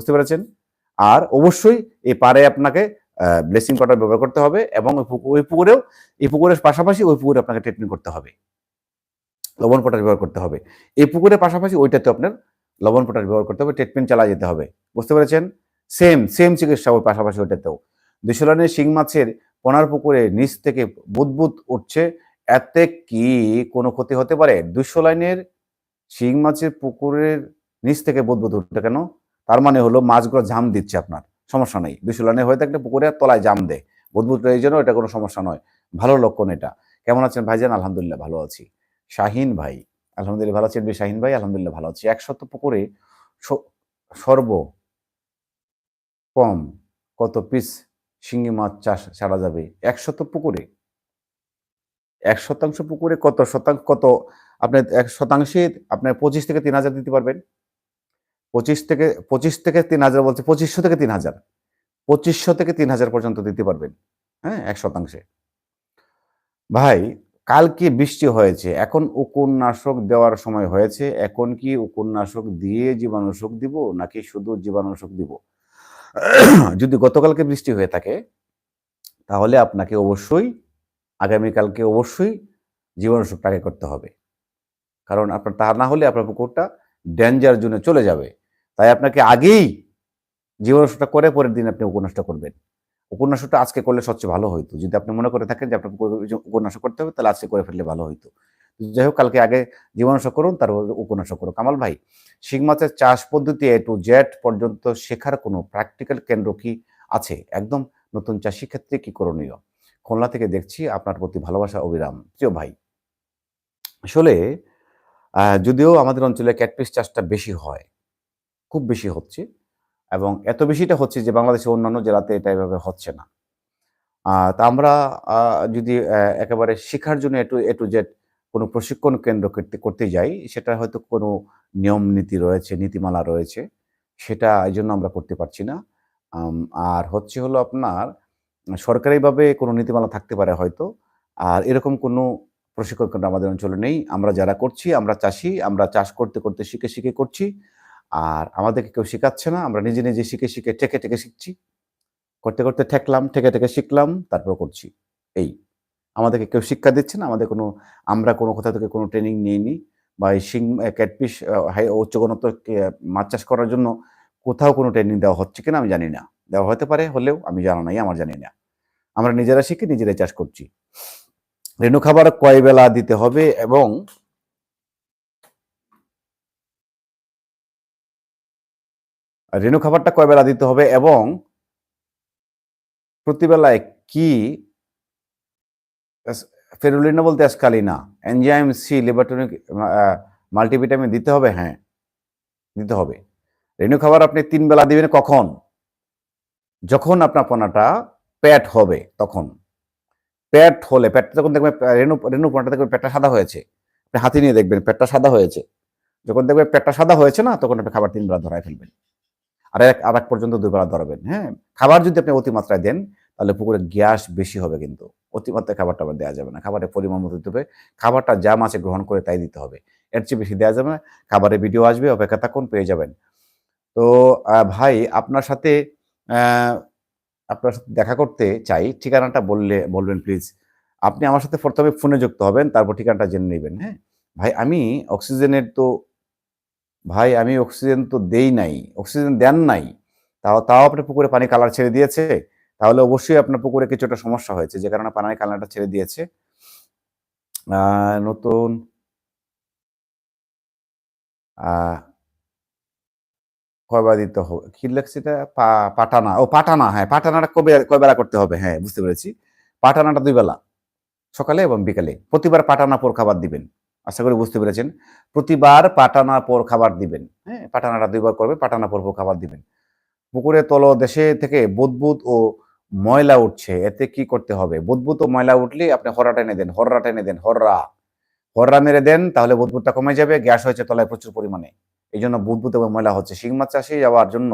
বুঝতে পেরেছেন? আর অবশ্যই এই পারে আপনাকে ব্লেসিং পাউডার ব্যবহার করতে হবে এবং ওই পুকুরেও, এই পুকুরের পাশাপাশি ওই পুকুরে আপনাকে ট্রিটমেন্ট করতে হবে। লবণ পটাশ ব্যবহার করতে হবে। এই পুকুরের পাশাপাশি ওইটাতে আপনার লবণ পটাশ ব্যবহার করতে হবে ট্রিটমেন্ট চালা যেতে হবে। বুঝতে পেরেছেন? সেম সেম চিকিৎসা ওই পাশাপাশি ওইটাতেও। দুশলানের শিং মাছের পোনার পুকুরে নিচ থেকে বুদবুদ উঠছে, এতে কি কোনো ক্ষতি হতে পারে? দুশো লাইনের শিং মাছের পুকুরের নিচ থেকে বুদবুদ উঠছে কেন? তার মানে হলো মাছগুলো জাম দিচ্ছে আপনার। সমস্যা নেই। দুশো লাইনের হয়ে থাকলে পুকুরের তলায় জাম দেয়। বুদবুদ এই জন্য এটা কোনো সমস্যা নয়। ভালো লক্ষণ এটা। কেমন আছেন ভাইজান? আলহামদুলিল্লাহ ভালো আছি। শাহিন ভাই, আলহামদুলিল্লাহ ভালো আছেন শাহিন ভাই, আলহামদুলিল্লাহ ভালো আছি। একশত পুকুরে সর্ব কম কত পিস শিঙ্গি মাছ চাষ ছাড়া যাবে? একশত পুকুরে? এক শতাংশ পুকুরে কত শতাংশ কত আপনার এক শতাংশে আপনার পঁচিশ থেকে তিন হাজার দিতে পারবেন? পঁচিশ থেকে পঁচিশ থেকে তিন হাজার বলছে, পঁচিশশো থেকে তিন হাজার। পঁচিশশো থেকে তিন হাজার পর্যন্ত দিতে পারবেন হ্যাঁ এক শতাংশে। ভাই কালকে বৃষ্টি হয়েছে? এখন উপন্যাসক দেওয়ার সময় হয়েছে, এখন কি উপন্যাসক দিয়ে জীবাণুনাশক দিব, নাকি শুধু জীবাণুনাশক দিব? যদি গতকালকে বৃষ্টি হয়ে থাকে, তাহলে আপনাকে অবশ্যই, আগামীকালকে অবশ্যই জীবাণুনাশক আগে করতে হবে। কারণ আপনার তা না হলে আপনার পুকুরটা ডেঞ্জার জোনে চলে যাবে। তাই আপনাকে আগেই জীবাণুনাশকটা করে পরের দিন আপনি উপন্যাসটা করবেন। উপন্যাসটা আজকে করলে সবচেয়ে ভালো হইতো। যদি আপনি মনে করে থাকেন যে আপনার উপন্যাসক করতে হবে, তাহলে আজকে করে ফেললে ভালো হইতো। যাই হোক, কালকে আগে জীবাণুনাশক করুন, তারপর উপন্যাসক করুন কামাল ভাই, শিং মাছের চাষ পদ্ধতি এ টু জেড পর্যন্ত শেখার কোনো প্র্যাকটিক্যাল কেন্দ্র কি আছে? একদম নতুন চাষি ক্ষেত্রে কি করণীয়? খুলনা থেকে দেখছি আপনার প্রতি ভালোবাসা, অবিরাম। প্রিয় ভাই, আসলে যদিও আমাদের অঞ্চলে ক্যাটফিশ চাষটা বেশি হয় খুব বেশি হচ্ছে এবং এত বেশিটা হচ্ছে যে বাংলাদেশের অন্যান্য জেলাতে এটা এভাবে হচ্ছে না। তা আমরা যদি একেবারে শেখার জন্য এটু এ টু কোনো প্রশিক্ষণ কেন্দ্র করতে করতে যাই, সেটা হয়তো কোনো নিয়ম নীতি রয়েছে, নীতিমালা রয়েছে, সেটা এই জন্য আমরা করতে পারছি না। আর হচ্ছে হলো আপনার, সরকারিভাবে কোনো নীতিমালা থাকতে পারে হয়তো, আর এরকম কোনো প্রশিক্ষণ কেন্দ্র আমাদের অঞ্চলে নেই। আমরা যারা করছি, আমরা চাষি, আমরা চাষ করতে করতে শিখে শিখে করছি আর আমাদেরকে কেউ শেখাচ্ছে না, আমরা নিজে নিজে শিখে শিখে ঠেকে ঠেকে শিখছি। করতে করতে ঠেকলাম, ঠেকে ঠেকে শিখলাম, তারপর করছি। এই। আমাদেরকে কেউ শিক্ষা দিচ্ছে না, আমাদের কোনো, আমরা কোনো কোথা থেকে কোনো ট্রেনিং নিইনি বা এই শিং ক্যাটপিস হাই উচ্চগণত মাছ চাষ করার জন্য কোথাও কোনো ট্রেনিং দেওয়া হচ্ছে কিনা আমি জানি না। দেওয়া হতে পারে, হলেও আমি জানা নাই, আমার জানি না। আমরা নিজেরা শিখে নিজেরাই চাষ করছি। রেণু খাবার কয় বেলা দিতে হবে এবং রেণু খাবারটা কয় বেলা দিতে হবে এবং প্রতিবেলায় কি ফেরুলিনা বলতে অ্যাসকালিনা এনজাইম সি লিবারটনিক মাল্টিভিটামিন দিতে হবে? হ্যাঁ দিতে হবে। রেণু খাবার আপনি তিন বেলা দিবেন কখন? যখন আপনার পোনাটা প্যাট হবে, তখন। প্যাট হলে, প্যাটটা যখন দেখবেন রেণু রেণু পোনাটা দেখবেন পেটটা সাদা হয়েছে। আপনি হাতি নিয়ে দেখবেন পেটটা সাদা হয়েছে। যখন দেখবেন পেটটা সাদা হয়েছে না, তখন আপনি খাবার তিন বেলা ধরায় ফেলবেন। আর এক আর এক পর্যন্ত দুই বেলা ধরাবেন হ্যাঁ? খাবার যদি আপনি অতিমাত্রায় দেন, তাহলে পুকুরে গ্যাস বেশি হবে কিন্তু। অতিমাত্রায় খাবারটা আবার দেওয়া যাবে না। খাবারের পরিমাণ মতো দিতে হবে। খাবারটা যা মাছে গ্রহণ করে তাই দিতে হবে। এর চেয়ে বেশি দেওয়া যাবে না। খাবারের ভিডিও আসবে, অপেক্ষা থাকুন, পেয়ে যাবেন। তো ভাই, আপনার সাথে আপনার সাথে দেখা করতে চাই। ঠিকানাটা বললে, বলবেন প্লিজ আপনি আমার সাথে প্রথমে ফোনে যুক্ত হবেন, তারপর ঠিকানাটা জেনে নেবেন হ্যাঁ? ভাই, আমি অক্সিজেনের তো ভাই, আমি অক্সিজেন তো দেই নাই অক্সিজেন দেন নাই। তাও তাও আপনার পুকুরে পানি কালার ছেড়ে দিয়েছে, তাহলে অবশ্যই আপনার পুকুরে কিছুটা সমস্যা হয়েছে, যে কারণে পানির কালারটা ছেড়ে দিয়েছে। নতুন কয়বার দিতে হবে কি লেখছে এটা? পাটানা, ও, পাটানা হ্যাঁ পাটানাটা কবে, কয় বেলা করতে হবে? হ্যাঁ বুঝতে পেরেছি। পাটানাটা দুই বেলা, সকালে এবং বিকালে। প্রতিবার পাটানা পর খাবার দিবেন। আশা করি বুঝতে পেরেছেন। প্রতিবার পাটানা পর খাবার দিবেন হ্যাঁ? পাটানাটা দুইবার করবে, পাটানা পর খাবার দিবেন। পুকুরে তল দেশে থেকে বুদবুদ ও ময়লা উঠছে, এতে কি করতে হবে? বুদবুদ ও ময়লা উঠলে আপনি হররা টেনে দেন, হররা টেনে দেন, হররা। হররা মেরে দেন, তাহলে বুদবুদটা কমে যাবে, গ্যাস হয়েছে তলায় প্রচুর পরিমাণে। এই জন্য বুদবুদ এবং ময়লা হচ্ছে। শিং মাছ চাষে যাওয়ার জন্য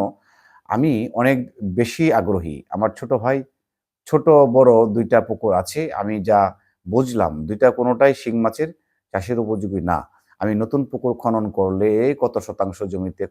আমি অনেক বেশি আগ্রহী। আমার ছোট ভাই, ছোট বড় দুইটা পুকুর আছে, আমি যা বুঝলাম, দুইটা কোনোটাই শিং মাছের চাষের উপযোগী না। আমি নতুন পুকুর খনন করলে কত শতাংশ জমিতে